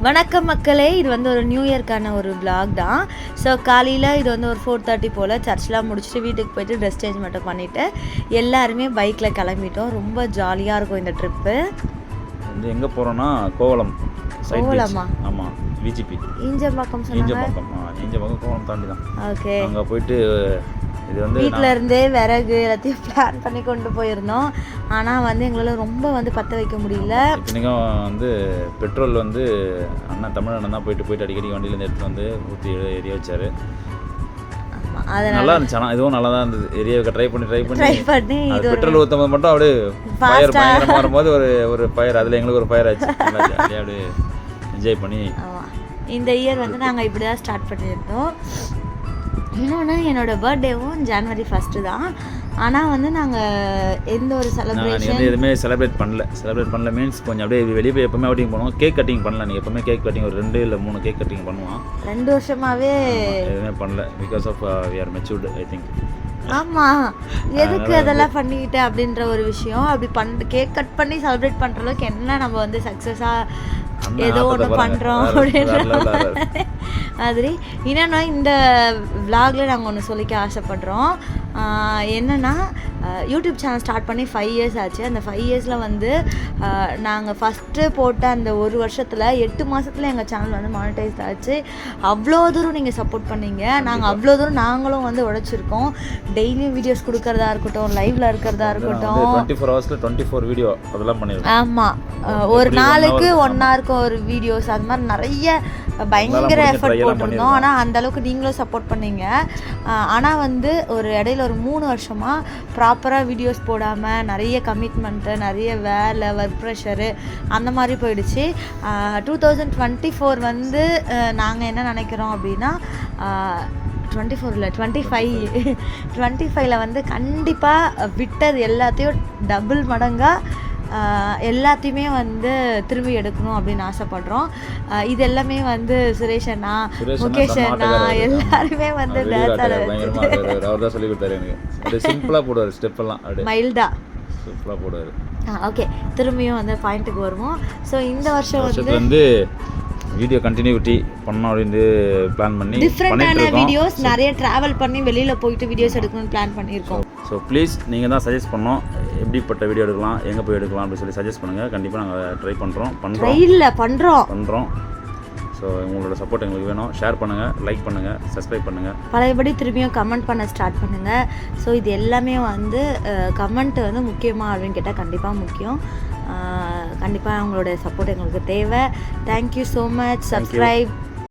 வணக்கம் மக்களே இது வந்து ஒரு நியூ இயர்க்கான ஒரு vlog தான். ஸோ காலையில் இது வந்து ஒரு ஃபோர் தேர்ட்டி போல் சர்ச்லாம் முடிச்சுட்டு வீட்டுக்கு போயிட்டு ட்ரெஸ் சேஞ்ச் மட்டும் பண்ணிவிட்டு எல்லாருமே பைக்கில் கிளம்பிட்டோம். ரொம்ப ஜாலியாக இருக்கும் இந்த ட்ரிப்பு வந்து எங்கே போகிறோன்னா கோவளம். கோவளமா? ஆமாம் விஜிபி ஈஞ்சம்பாக்கம் ஈஞ்ச சொன்னாங்க. பக்கம் ஆ, ஈஞ்ச பக்கம் கோவளம் தாண்டி தான் ஓகே அங்கே போயிட்டு இது வந்து வீட்டில் இருந்தே விறகு எல்லாத்தையும் பிளான் பண்ணி கொண்டு போயிருந்தோம். ஆனால் வந்து எங்களால் ரொம்ப வந்து பற்ற வைக்க முடியல. இத்தனைக்கும் வந்து பெட்ரோல் வந்து அண்ணன் தமிழ் அண்ணன் தான் போயிட்டு போயிட்டு அடிக்கடி வண்டியிலேருந்து எடுத்துட்டு வந்து ஊற்றி எரிய வச்சாரு. அதனால நல்லா இருந்துச்சு. ஆனால் இதுவும் நல்லா தான் இருந்தது. எரிய ட்ரை பண்ணி ட்ரை பண்ணி. ட்ரை பண்ணி அது இது பெட்ரோல் ஊற்றும் போது மட்டும் அப்படியே ஃபயர். பயங்கரமாக வரும்போது ஒரு ஒரு ஃபயர் அதில் எங்களுக்கு ஒரு ஃபயர் ஆச்சு. அப்படியே என்ஜாய் பண்ணி. இந்த இயர் வந்து நாங்கள் இப்படி தான் ஸ்டார்ட் பண்ணியிருந்தோம். இன்னொன்று என்னோட பர்த்டேவும் ஜனவரி ஃபஸ்ட்டு தான். ஆனால் வந்து நாங்கள் எந்த ஒரு செலிப்ரேஷன் எதுவுமே செலிப்ரேட் பண்ணல. செலிப்ரேட் பண்ணல மீன்ஸ் கொஞ்சம் அப்படியே வெளியே போய் எப்பவுமே அவுட்டிங் பண்ணுவோம். கேக் கட்டிங் பண்ணல. நீங்கள் எப்பவுமே கேக் கட்டிங் ஒரு ரெண்டு இல்லை மூணு கேக் கட்டிங் பண்ணுவோம் ரெண்டு வருஷமாவே எதுவுமே பண்ணல. Because of we are matured I think ஆமாம் எதுக்கு அதெல்லாம் பண்ணிக்கிட்டு அப்படின்ற ஒரு விஷயம். அப்படி பண் கேக் கட் பண்ணி செலிப்ரேட் பண்ணுற அளவுக்கு என்ன நம்ம வந்து சக்ஸஸாக ஏதோ ஒன்று. பண்ணுறோம் அப்படின்ற மாதிரி. என்னென்னா இந்த விலாகில் நாங்கள் ஒன்று சொல்லிக்க ஆசைப்பட்றோம். என்னன்னா யூடியூப் சேனல் ஸ்டார்ட் பண்ணி ஃபைவ் இயர்ஸ் ஆச்சு. அந்த ஃபைவ் இயர்ஸில் வந்து நாங்கள் ஃபஸ்ட்டு போட்ட அந்த ஒரு வருஷத்தில் எட்டு மாதத்தில் எங்கள் சேனல் வந்து மானிட்டைஸ் ஆச்சு. அவ்வளோ தூரம் நீங்கள் சப்போர்ட் பண்ணீங்க. நாங்கள் அவ்வளோ தூரம் நாங்களும் வந்து உழைச்சிருக்கோம் டெய்லியும் வீடியோஸ் கொடுக்கறதா இருக்கட்டும் லைவ்ல இருக்கிறதா இருக்கட்டும். டுவெண்ட்டி ஃபோர் ஹவர்ஸில் டுவெண்ட்டி ஃபோர் வீடியோ அதெல்லாம் ஆமாம் ஒரு நாளுக்கு ஒன் ஹவருக்கு ஒரு வீடியோஸ் அது மாதிரி நிறைய பயங்கர எஃபர்ட் போட்டிருந்தோம். ஆனால் அந்த அளவுக்கு நீங்களும் சப்போர்ட் பண்ணீங்க. ஆனால் வந்து ஒரு இடையில ஒரு மூணு வருஷமாக ப்ராப்பராக வீடியோஸ் போடாமல் நிறைய கமிட்மெண்ட்டு நிறைய வேலை ஒர்க் ப்ரெஷரு அந்த மாதிரி போயிடுச்சு. டூ தௌசண்ட் டுவெண்ட்டி ஃபோர் வந்து நாங்கள் என்ன நினைக்கிறோம் அப்படின்னா டுவெண்ட்டி ஃபோரில் டுவெண்ட்டி ஃபைவ் டுவெண்ட்டி ஃபைவ்ல வந்து கண்டிப்பாக விட்டது எல்லாத்தையும் டபுள் மடங்காக எல்லாத்தையுமே வந்து திரும்பி எடுக்கணும் அப்படின்னு ஆசைப்படுறோம். இது எல்லாமே வந்து சுரேஷ் அண்ணா முகேஷ் அண்ணா. எல்லாருமே வந்து அவர் தான் சொல்லி கொடுத்தாரு எனக்கு. சிம்பிளாக போடுவார் ஸ்டெப் எல்லாம். அப்படியே மைல்டா சிம்பிளாக போடுவார். ஓகே திரும்பியும் வந்து பாயிண்ட்டுக்கு வருவோம். ஸோ இந்த வருஷம் வந்து வீடியோ கண்டினியூட்டி பண்ணோம் அப்படின்னு பிளான் பண்ணி டிஃப்ரெண்டான வீடியோஸ் நிறைய ட்ராவல் பண்ணி வெளியில் போயிட்டு வீடியோஸ் எடுக்கணும்னு பிளான் பண்ணியிருக்கோம். ஸோ ப்ளீஸ் நீங்கள் தான் சஜஸ்ட் பண்ணோம் எப்படிப்பட்ட வீடியோ எடுக்கலாம் எங்கே போய் எடுக்கலாம் அப்படின்னு சொல்லி சஜஸ்ட் பண்ணுங்கள் கண்டிப்பாக நாங்கள் ட்ரை பண்ணுறோம் பண்ணுறோம் ட்ரெயினில் பண்ணுறோம் பண்ணுறோம் ஸோ உங்களோட சப்போர்ட் எங்களுக்கு வேணும். ஷேர் பண்ணுங்கள் லைக் பண்ணுங்கள் சப்ஸ்கிரைப் பண்ணுங்கள் பழையபடி திரும்பியும் கமெண்ட் பண்ண ஸ்டார்ட் பண்ணுங்கள் ஸோ இது எல்லாமே வந்து கமெண்ட் வந்து முக்கியமா அப்படின்னு கேட்டால் கண்டிப்பாக முக்கியம். கண்டிப்பாக உங்களோட சப்போர்ட் எங்களுக்கு தேவை. Thank you so much subscribe